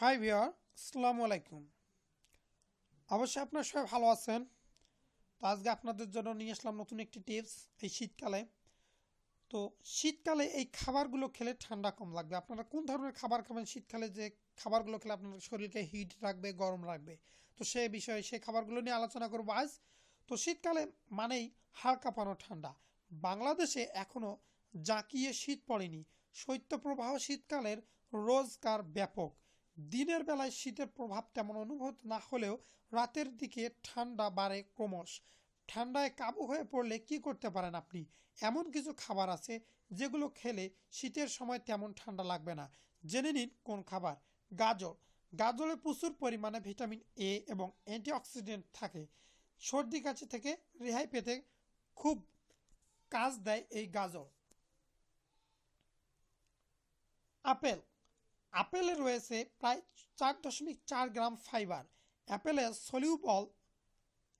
High viewer, আসসালামু আলাইকুম। অবশ্যই আপনারা সবাই ভালো আছেন। তো আজকে আপনাদের জন্য নিয়ে আসলাম নতুন একটি টিপস এই শীতকালে। তো শীতকালে এই খাবারগুলো খেলে ঠান্ডা কম লাগবে। আপনারা কোন ধরনের খাবার খাবেন শীতকালে? যে খাবারগুলো খেলে আপনার শরীরকে হিট রাখবে, গরম রাখবে। তো সেই বিষয়ে সেই খাবারগুলো নিয়ে আলোচনা করব আজ। তো শীতকালে মানেই হাড় কাঁপানো ঠান্ডা। বাংলাদেশে এখনও জাঁকিয়ে শীত পড়েনি। শৈত্যপ্রবাহ শীতকালের রোজগার ব্যাপক। দিনের বেলায় শীতের প্রভাব তেমন অনুভূত না হলেও রাতের দিকে ঠান্ডা বাড়ে ক্রমশ। ঠান্ডায় কাবু হয়ে পড়লে কি করতে পারেন আপনি? এমন কিছু খাবার আছে যেগুলো খেলে শীতের সময় তেমন ঠান্ডা লাগবে না। জেনে নিন কোন খাবার। গাজর। গাজরে প্রচুর পরিমাণে ভিটামিন এ এবং অ্যান্টিঅক্সিডেন্ট থাকে। সর্দি কাশি থেকে রেহাই পেতে খুব কাজ দেয় এই গাজর। আপেল। আপেলে রয়েছে প্রায় চার দশমিক চার গ্রাম ফাইবার। অ্যাপেলে সলিউবল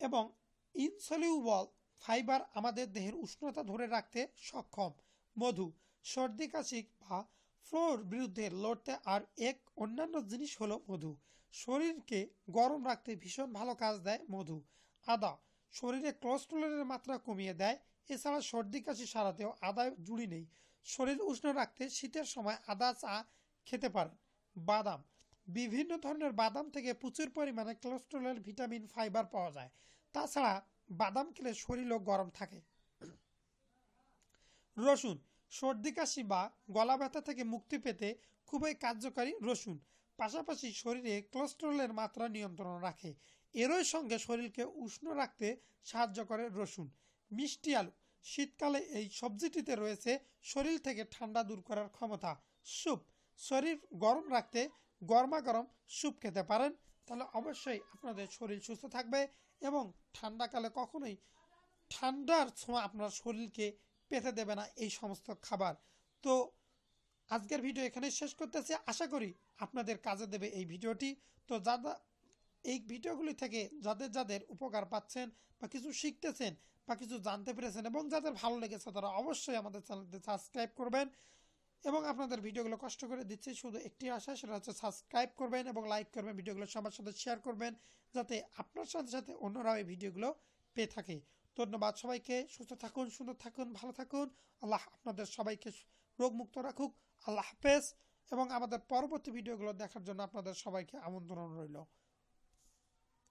এবং ইনসলিউবল ফাইবার আমাদের দেহের উষ্ণতা ধরে রাখতে সক্ষম। মধু, সর্দি, কাশি বা ফ্লোর বিরুদ্ধে লড়তে আর এক অন্যান্য জিনিস হলো মধু। শরীরকে গরম রাখতে ভীষণ ভালো কাজ দেয় মধু। আদা, শরীরে কোলেস্টেরলের মাত্রা কমিয়ে দেয়। এছাড়া সর্দি, কাশি সারাতেও আদায় জুড়ি নেই। শরীর উষ্ণ রাখতে শীতের সময় আদা, চা খেতে পারেন। বাদাম। বিভিন্ন ধরনের বাদাম থেকে প্রচুর পরিমাণে কোলেস্টেরল ভিটামিন ফাইবার পাওয়া যায়। তাছাড়া বাদাম খেলে শরীরও গরম থাকে। রসুন। সর্দি, কাশি বা গলা ব্যথা থেকে মুক্তি পেতে খুবই কার্যকারী রসুন। পাশাপাশি শরীরে কোলেস্টেরলের মাত্রা নিয়ন্ত্রণ রাখে। এরই সঙ্গে শরীরকে উষ্ণ রাখতে সাহায্য করে রসুন। মিষ্টি আলু। শীতকালে এই সবজিটিতে রয়েছে শরীর থেকে ঠান্ডা দূর করার ক্ষমতা। স্যুপ। শরীর গরম রাখতে, গরমা গরম স্যুপ খেতে পারেন। তাহলে অবশ্যই আপনাদের শরীর সুস্থ থাকবে এবং ঠান্ডাকালে কখনোই ঠান্ডার ছোঁয়া আপনার শরীরকে পেতে দেবে না এই সমস্ত খাবার। তো আজকের ভিডিও এখানে শেষ করতেছি। আশা করি আপনাদের কাজে দেবে এই ভিডিওটি। তো যারা এই ভিডিওগুলি থেকে যাদের যাদের উপকার পাচ্ছেন বা কিছু শিখতেছেন বা কিছু জানতে পেরেছেন এবং যাদের ভালো লেগেছে, তারা অবশ্যই আমাদের চ্যানেলটি সাবস্ক্রাইব করবেন। এবং আপনাদের ভিডিওগুলো কষ্ট করে দিচ্ছি, শুধু একটি আশা, সেটা হচ্ছে সাবস্ক্রাইব করবেন এবং লাইক করবেন, ভিডিওগুলো সবার সাথে শেয়ার করবেন, যাতে আপনার সাথে সাথে অন্যরাও এই ভিডিওগুলো পেয়ে থাকে। ধন্যবাদ সবাইকে, সুস্থ থাকুন, সুন্দর থাকুন, ভালো থাকুন। আল্লাহ আপনাদের সবাইকে রোগমুক্ত রাখুক। আল্লাহ হাফেজ। এবং আমাদের পরবর্তী ভিডিওগুলো দেখার জন্য আপনাদের সবাইকে আমন্ত্রণ রইল।